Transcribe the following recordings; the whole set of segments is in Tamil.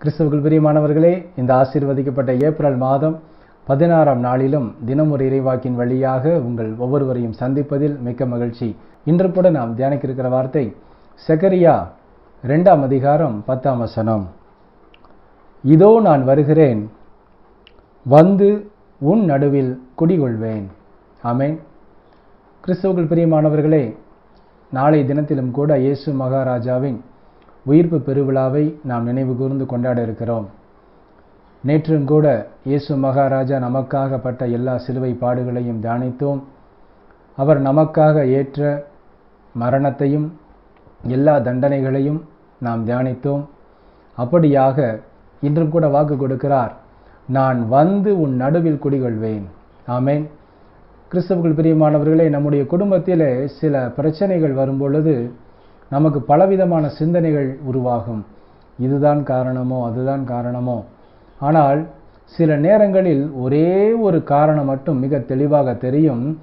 கிறிஸ்துவுக்குள் பிரியமானவர்களே இந்த ஆசீர்வதிக்கப்பட்ட ஏப்ரல் மாதம் பதினாறாம் நாளிலும் தினமொரு இறைவாக்கின் வழியாக உங்கள் ஒவ்வொருவரையும் சந்திப்பதில் மிக்க மகிழ்ச்சி. இன்று கூட நாம் தியானிக்க இருக்கிற வார்த்தை செகரியா ரெண்டாம் அதிகாரம் பத்தாம் வசனம். இதோ நான் வருகிறேன் வந்து உன் நடுவில் குடிகொள்வேன். ஆமேன். கிறிஸ்துவுக்குள் பிரியமானவர்களே நாளை தினத்திலும் கூட இயேசு மகாராஜாவின் உயிர்ப்பு பெருவிழாவை நாம் நினைவு கூர்ந்து கொண்டாட இருக்கிறோம். நேற்றும் கூட இயேசு மகாராஜா நமக்காகப்பட்ட எல்லா சிலுவை பாடுகளையும் தியானித்தோம். அவர் நமக்காக ஏற்ற மரணத்தையும் எல்லா தண்டனைகளையும் நாம் தியானித்தோம். அப்படியாக இன்றும் கூட வாக்கு கொடுக்கிறார். நான் வந்து உன் நடுவில் குடிகொள்வேன். ஆமேன். கிறிஸ்தவர்கள் பிரியமானவர்களே நம்முடைய குடும்பத்தில் சில பிரச்சனைகள் வரும்பொழுது நமக்கு பலவிதமான சிந்தனைகள் உருவாகும். இதுதான் காரணமோ அதுதான் காரணமோ. ஆனால் சில நேரங்களில் ஒரே ஒரு காரணம் மட்டும் மிக தெளிவாக தெரியும்.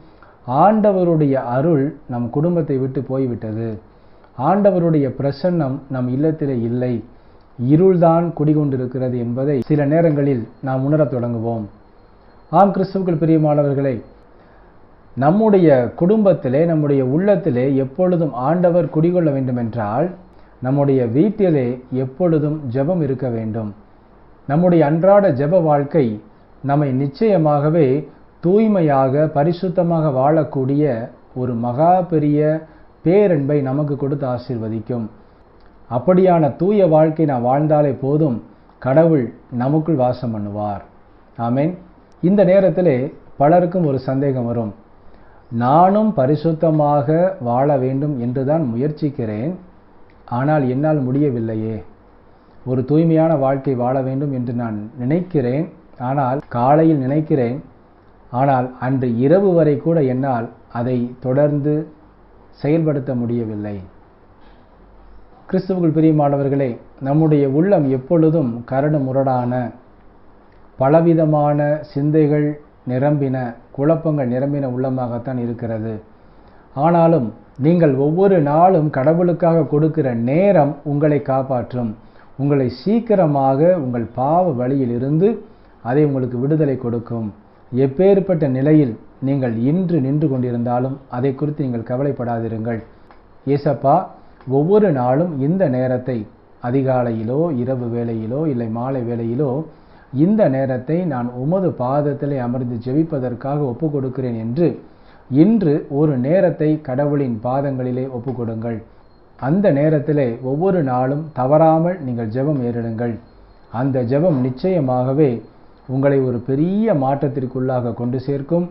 ஆண்டவருடைய அருள் நம் குடும்பத்தை விட்டு போய்விட்டது. ஆண்டவருடைய பிரசன்னம் நம் இல்லத்திலே இல்லை. இருள்தான் குடிகொண்டிருக்கிறது என்பதை சில நேரங்களில் நாம் உணரத் தொடங்குவோம். ஆம் கிறிஸ்துவுக்குள் பிரியமானவர்களை நம்முடைய குடும்பத்திலே நம்முடைய உள்ளத்திலே எப்பொழுதும் ஆண்டவர் குடிகொள்ள வேண்டுமென்றால் நம்முடைய வீட்டிலே எப்பொழுதும் ஜெபம் இருக்க வேண்டும். நம்முடைய அன்றாட ஜெப வாழ்க்கை நம்மை நிச்சயமாகவே தூய்மையாக பரிசுத்தமாக வாழக்கூடிய ஒரு மகா பெரிய பேரன்பை நமக்கு கொடுத்து ஆசீர்வதிக்கும். அப்படியான தூய வாழ்க்கை நான் வாழ்ந்தாலே போதும் கடவுள் நமக்குள் வாசம் பண்ணுவார். ஆமேன். இந்த நேரத்திலே பலருக்கும் ஒரு சந்தேகம் வரும். நானும் பரிசுத்தமாக வாழ வேண்டும் என்றுதான் முயற்சிக்கிறேன். ஆனால் என்னால் முடியவில்லையே. ஒரு தூய்மையான வாழ்க்கை வாழ வேண்டும் என்று நான் நினைக்கிறேன். ஆனால் காலையில் நினைக்கிறேன். ஆனால் அன்று இரவு வரை கூட என்னால் அதை தொடர்ந்து செயல்படுத்த முடியவில்லை. கிறிஸ்துவுக்குள் பிரியமானவர்களே நம்முடைய உள்ளம் எப்பொழுதும் கரடு முரடான பலவிதமான சிந்தைகள் நிரம்பின குழப்பங்கள் நிரம்பின உள்ளமாகத்தான் இருக்கிறது. ஆனாலும் நீங்கள் ஒவ்வொரு நாளும் கடவுளுக்காக கொடுக்கிற நேரம் உங்களை காப்பாற்றும். உங்களை சீக்கிரமாக உங்கள் பாவ வழியில் இருந்து அதை உங்களுக்கு விடுதலை கொடுக்கும். எப்பேற்பட்ட நிலையில் நீங்கள் இன்று நின்று கொண்டிருந்தாலும் அதை குறித்து நீங்கள் கவலைப்படாதிருங்கள். ஏசப்பா ஒவ்வொரு நாளும் இந்த நேரத்தை அதிகாலையிலோ இரவு வேளையிலோ இல்லை மாலை வேளையிலோ இந்த நேரத்தை நான் உமது பாதத்திலே அமர்ந்து ஜெபிப்பதற்காக ஒப்பு கொடுக்கிறேன் என்று இன்று ஒரு நேரத்தை கடவுளின் பாதங்களிலே ஒப்பு கொடுங்கள் அந்த நேரத்திலே ஒவ்வொரு நாளும் தவறாமல் நீங்கள் ஜெபம் ஏறிடுங்கள். அந்த ஜெபம் நிச்சயமாகவே உங்களை ஒரு பெரிய மாற்றத்திற்குள்ளாக கொண்டு சேர்க்கும்.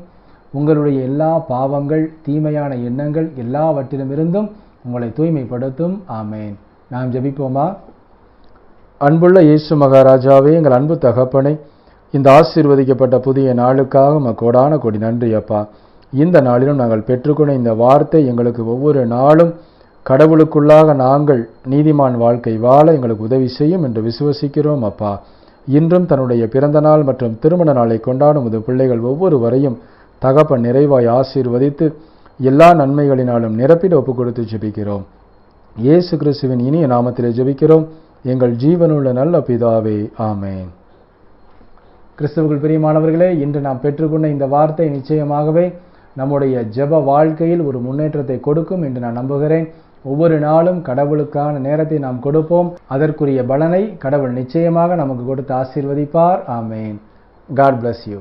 உங்களுடைய எல்லா பாவங்கள் தீமையான எண்ணங்கள் எல்லாவற்றிலுமிருந்தும் உங்களை தூய்மைப்படுத்தும். ஆமேன். நாம் ஜெபிப்போமா? அன்புள்ள இயேசு மகாராஜாவே எங்கள் அன்பு தகப்பனை இந்த ஆசீர்வதிக்கப்பட்ட புதிய நாளுக்காக கோடான கொடி நன்றி அப்பா. இந்த நாளிலும் நாங்கள் பெற்றுக்கொண்ட இந்த வார்த்தை எங்களுக்கு ஒவ்வொரு நாளும் கடவுளுக்குள்ளாக நாங்கள் நீதிமான் வாழ்க்கை வாழ எங்களுக்கு உதவி செய்யும் என்று விசுவசிக்கிறோம் அப்பா. இன்றும் தன்னுடைய பிறந்த நாள் மற்றும் திருமண நாளை கொண்டாடும் உது பிள்ளைகள் ஒவ்வொருவரையும் தகப்பன் நிறைவாய் ஆசீர்வதித்து எல்லா நன்மைகளினாலும் நிரப்பிட ஒப்பு கொடுத்து ஜெபிக்கிறோம். இயேசு கிறிஸ்துவின் இனிய நாமத்திலே ஜெபிக்கிறோம். எங்கள் ஜீவனுள்ள நல்ல பிதாவே ஆமேன். கிறிஸ்தவர்கள் பிரியமானவர்களே இன்று நாம் பெற்றுக்கொண்ட இந்த வார்த்தை நிச்சயமாகவே நம்முடைய ஜெப வாழ்க்கையில் ஒரு முன்னேற்றத்தை கொடுக்கும் என்று நான் நம்புகிறேன். ஒவ்வொரு நாளும் கடவுளுக்கான நேரத்தை நாம் கொடுப்போம். அதற்குரிய பலனை கடவுள் நிச்சயமாக நமக்கு கொடுத்து ஆசீர்வதிப்பார். ஆமேன். God bless you